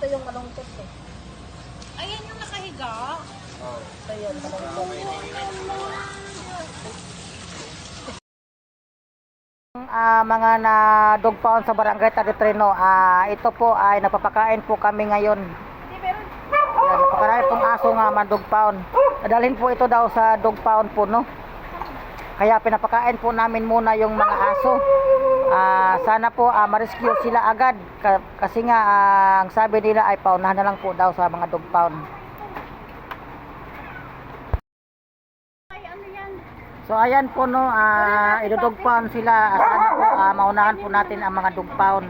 Ito yung malungkot eh. Ayan yung nakahiga. Ito yun, malungkot. Ah, mga na dog pound sa barangay Taritreno, ah, ito po ay napapakain po kami ngayon. Ayan, napakain pong aso nga man dog pound. Dadalhin po ito daw sa dog pound po, no? Kaya pinapakain po namin muna yung mga aso. Ah, sana po ah, ma-rescue sila agad Ka- kasi nga ah, ang sabi nila ay paunahan na lang po daw sa mga dog pound. So ayan po no, ah idodog pound sila. Sana po ah, maunahan po natin ang mga dog pound.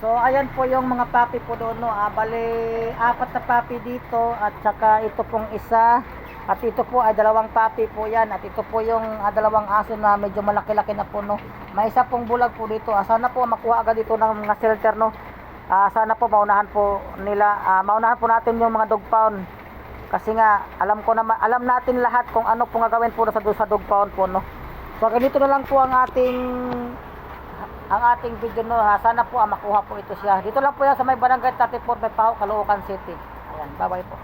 So ayan po yung mga papi po doon no. Ah, bali apat na papi dito at saka ito pong isa at ito po ay dalawang papi po yan at ito po yung ah, dalawang aso na medyo malaki-laki na po no. May isa pong bulag po dito. Ah, sana po makuha agad dito ng mga shelter no. Ah, sana po maunahan po nila, ah, maunahan po natin yung mga dog pound. Kasi nga, alam ko naman, alam natin lahat kung ano po gagawin po sa, sa dog pound po, no. So, ganito na lang po ang ating ang ating video, no. Ha. Sana po ah, makuha po ito siya. Dito lang po yan sa may barangay 34, may Pao, Caloocan City. Ayan, bye-bye po.